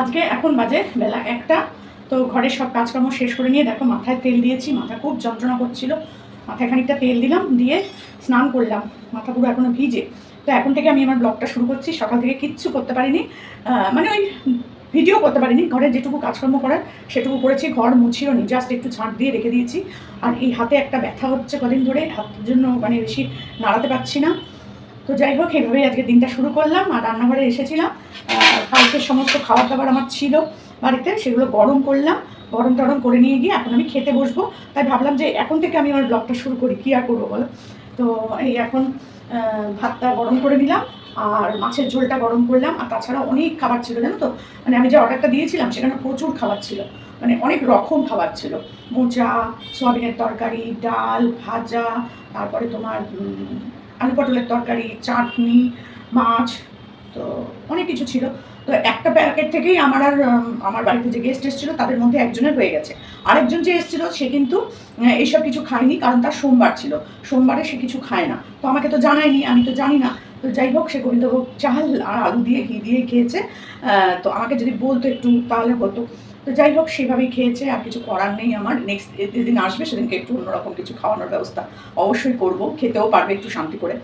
আজকে এখন বাজে বেলা একটা। তো ঘরের সব কাজকর্ম শেষ করে নিয়ে দেখো মাথায় তেল দিয়েছি, মাথা খুব যন্ত্রণা করছিল। মাথায় খানিকটা তেল দিলাম, দিয়ে স্নান করলাম। মাথা পুরো এখনও ভিজে। তো এখন থেকে আমি আমার ব্লগটা শুরু করছি। সকাল থেকে কিচ্ছু করতে পারিনি। মানে ওই ভিডিও করতে পারিনি। ঘরে যেটুকু কাজকর্ম করার, সেটুকু করেছি। ঘর মুছিও নি জাস্ট একটু ঝাঁট দিয়ে রেখে দিয়েছি। আর এই হাতে একটা ব্যথা হচ্ছে কদিন ধরে। হাতের জন্য মানে বেশি নাড়াতে পারছি না। তো যাই হোক এইভাবেই আজকে দিনটা শুরু করলাম। আর রান্নাঘরে এসেছিলাম। কালকের সমস্ত খাবার দাবার আমার ছিল বাড়িতে, সেগুলো গরম করলাম। গরম টরম করে নিয়ে গিয়ে এখন আমি খেতে বসবো। তাই ভাবলাম যে এখন থেকে আমি আমার ব্লগটা শুরু করি। কী আর করব বলো? তো এই এখন ভাতটা গরম করে নিলাম আর মাছের ঝোলটা গরম করলাম। আর তাছাড়া অনেক খাবার ছিল, জানো তো? মানে আমি যে অর্ডারটা দিয়েছিলাম, সেখানে প্রচুর খাবার ছিল। মানে অনেক রকম খাবার ছিল। মোচা, সোয়াবিনের তরকারি, ডাল, ভাজা, তারপরে তোমার আলু পটলের তরকারি, চাটনি, মাছ, তো অনেক কিছু ছিল। তো একটা প্যাকেট থেকেই আমার আর আমার বাড়িতে যে গেস্ট এসেছিল, তাদের মধ্যে একজনের হয়ে গেছে। আরেকজন যে এসেছিল, সে কিন্তু এইসব কিছু খায়নি, কারণ তার সোমবার ছিল। সোমবারে সে কিছু খায় না। তো আমাকে তো জানায়নি, আমি তো জানি না। তো যাই হোক, সে গোবিন্দভোগ চাল আর আলু দিয়ে ঘি দিয়ে খেয়েছে। তো আমাকে যদি বলতো একটু, তাহলে হতো। তো যাই হোক, সেভাবেই খেয়েছে, আর কিছু করার নেই আমার। নেক্সট যেদিন আসবে, সেদিনকে একটু অন্যরকম কিছু খাওয়ানোর ব্যবস্থা অবশ্যই করব। খেতেও পারবে একটু শান্তি করে।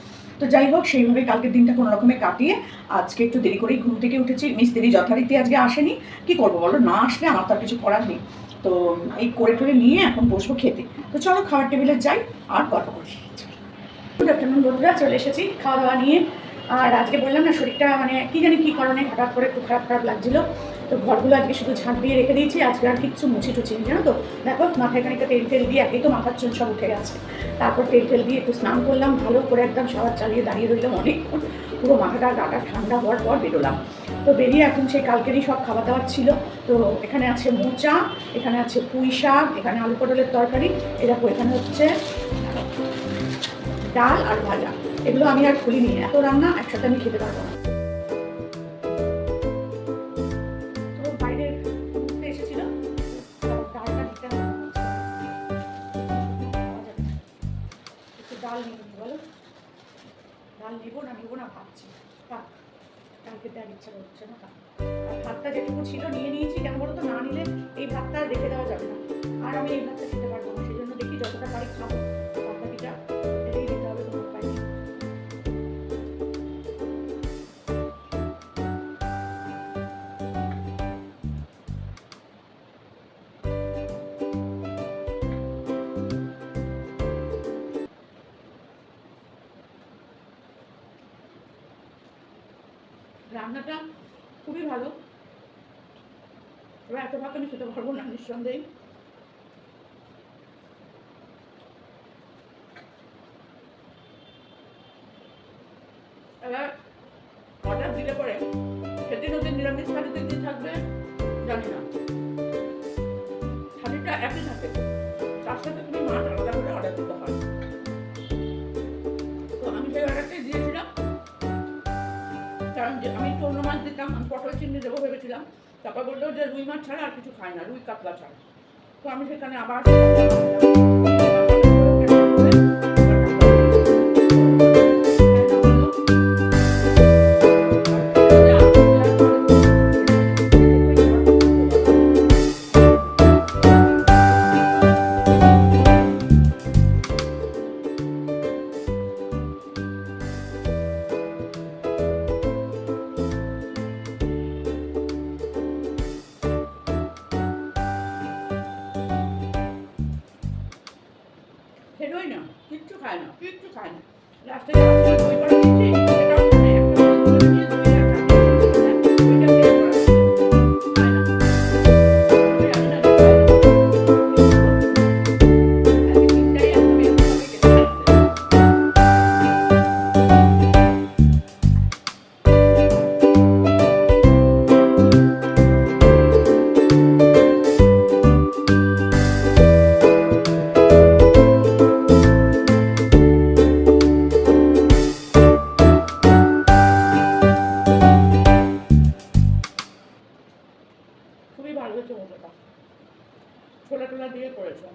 তো যাই হোক সেইভাবে কালকের দিনটা কোনো রকমে কাটিয়ে আজকে একটু দেরি করেই ঘুম থেকে উঠেছি। মিস্ত্রি যথারীতি আজকে আসেনি। কি করব বলো? না আসলে আমার তো আর কিছু করার নেই। তো এই করে টরে নিয়ে এখন বসবো খেতে। তো চলো খাবার টেবিলে যাই, আর গল্প করি। গুড আফটারনুন বন্ধুরা, চলে এসেছি খাওয়া দাওয়া নিয়ে। আর আজকে বললাম না, শরীরটা মানে কি জানি কী কারণে হঠাৎ করে একটু খারাপ খারাপ লাগছিল। তো ঘরগুলো আজকে শুধু ঝাঁট দিয়ে রেখে দিয়েছি। আজকে আর কিচ্ছু মুছি টুছি জানো তো? দেখো, মাথায় খানিকটা তেল তেল দিয়ে একেই তো মাথার চুল সব উঠে গেছে। তারপর তেল তেল দিয়ে একটু স্নান করলাম, ভালো করে একদম সাবার চালিয়ে দাঁড়িয়ে রইলাম অনেকক্ষণ। পুরো মাথাটা, গাটা ঠান্ডা হওয়ার পর বেরোলাম। তো বেরিয়ে এখন সেই কালকেরই সব খাবার দাবার ছিল। তো এখানে আছে মোচা, এখানে আছে পুঁই শাক, এখানে আলু পটলের তরকারি। এরকম এখানে হচ্ছে ডাল আর ভাজা। এগুলো আমি আর খুলিনি। এত রান্না, একসাথে আমি খেতে পারব না। ডাল নিবো না নিবো না ভাবছি। থাক, কালকে দেওয়ার ইচ্ছা করছে না আর ভাতটা যেটুকু ছিল নিয়ে নিয়েছি, কেন বলো তো, না নিলে এই ভাতটা আর দেখে দেওয়া যাবে না। আর আমি এই ভাতটা খেতে রান্নাটা খুবই ভালো। এবার এত ভাত আমি খেতে পারব না, নিঃসন্দেহে। এবার অর্ডার দিলে পরে সেদিন ওদের নিরামিষ থাকবে জানি না। আমি পটল চিংড়ি দেবো ভেবেছিলাম। তারপর বলল যে রুই মাছ ছাড়া আর কিছু খায় না, রুই কাতলা ছাড়া। তো আমি সেখানে আবার খায় হয়েছে মোটাটা ছোলা টোলা দিয়ে করেছে।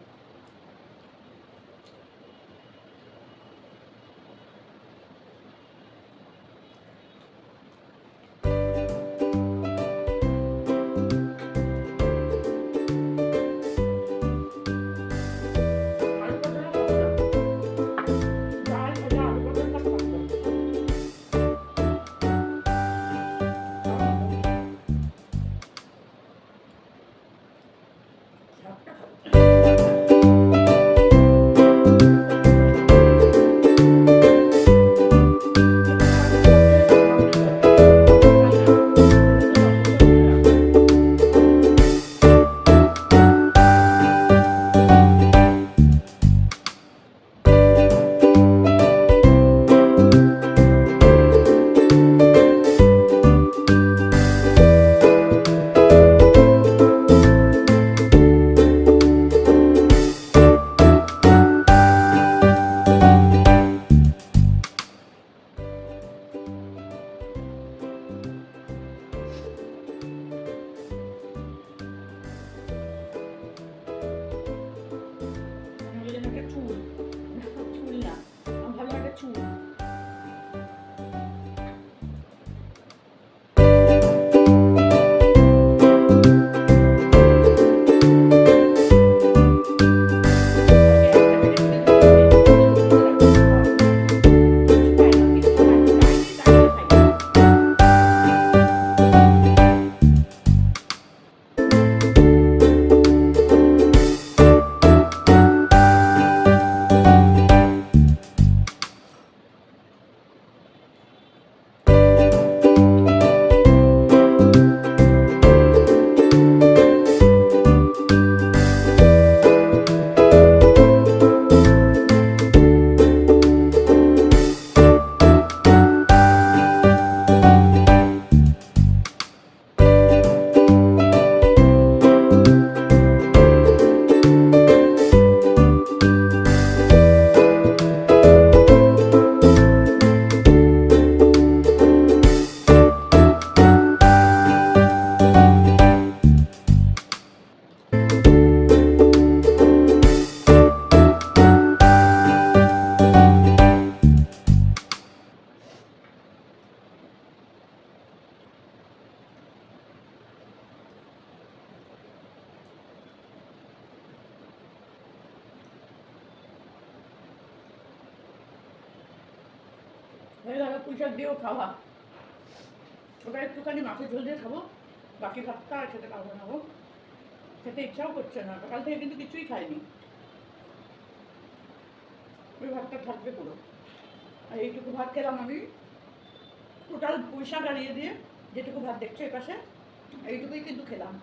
হয়ে গেল শাক দিয়েও খাওয়া। ওটা একটুখানি মাছের ঝোল দিয়ে খাব, বাকি ভাতটা আর খেতে পারব না গো। খেতে ইচ্ছাও করছে না সকাল থেকে কিন্তু কিছুই খাইনি। ওই ভাতটা থাকবে পুরো। আর এইটুকু ভাত খেলাম আমি। টোটাল পয়সা গাড়িয়ে দিয়ে যেটুকু ভাত দেখছ এপাশে, এইটুকুই কিন্তু খেলাম।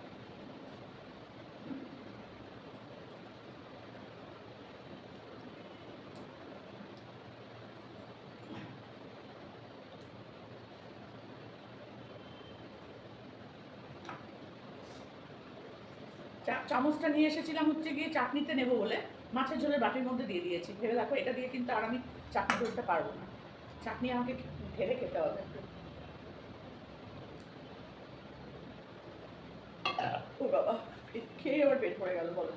চামচটা নিয়ে এসেছিলাম হচ্ছে গিয়ে চাটনিতে নেব বলে। মাছের ঝোলের বাটির মধ্যে দিয়ে দিয়েছি। ভেবে দেখো, এটা দিয়ে কিন্তু আর আমি চাটনি করতে পারব না। চাটনি আমাকে ঢেলে খেতে হবে। ও বাবা খেয়ে আবার পেট পড়ে গেল, বলো।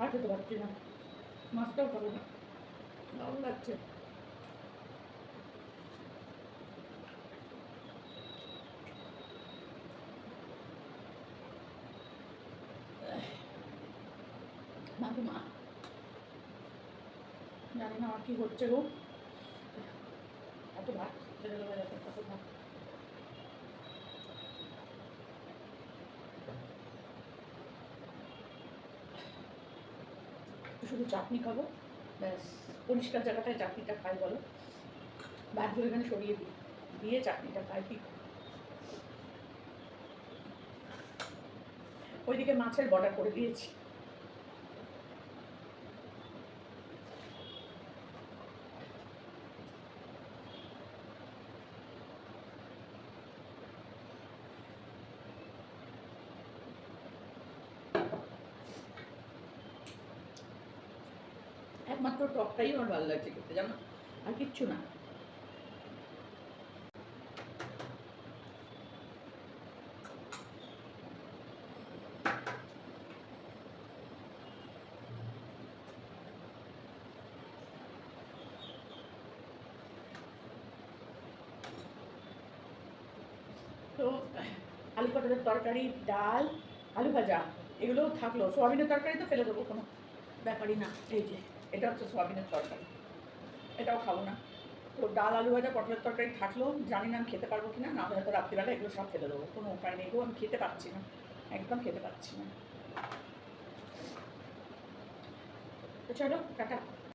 আর খেতে পারছি না। মাছটাও খাব না। দারুণ লাগছে। মা। জানি না আমার কি হচ্ছে গো। এত ভাত। দেওয়া যাবে ভাত। শুধু চাটনি খাব, ব্যাস। পরিষ্কার জায়গাটায় চাটনিটা খাই, বলো। বাদগুলো এখানে সরিয়ে দিই। দিয়ে চাটনিটা খাই ঠিক ওইদিকে মাছের বর্ডার করে দিয়েছি। ভালো লাগছে খেতে, জানো? আর কিচ্ছু না। তো, আলু পটলের তরকারি, ডাল, আলু ভাজা, এগুলোও থাকল। সোয়াবিনের তরকারি তো ফেলে দেবো কোনো ব্যাপারই না। এই যে। এটা হচ্ছে সোয়াবিনের তরকারি। এটাও খাব না। তো ডাল, আলু ভাজা, পটলের তরকারি থাকলেও জানি না আমি খেতে পারব কি না না তো রাত্রিবেলা এগুলো সব ফেলে দেবো। কোনো উপায় নেই। আমি খেতে পারছি না। একদম খেতে পারছি না। তো চলো, টাটা।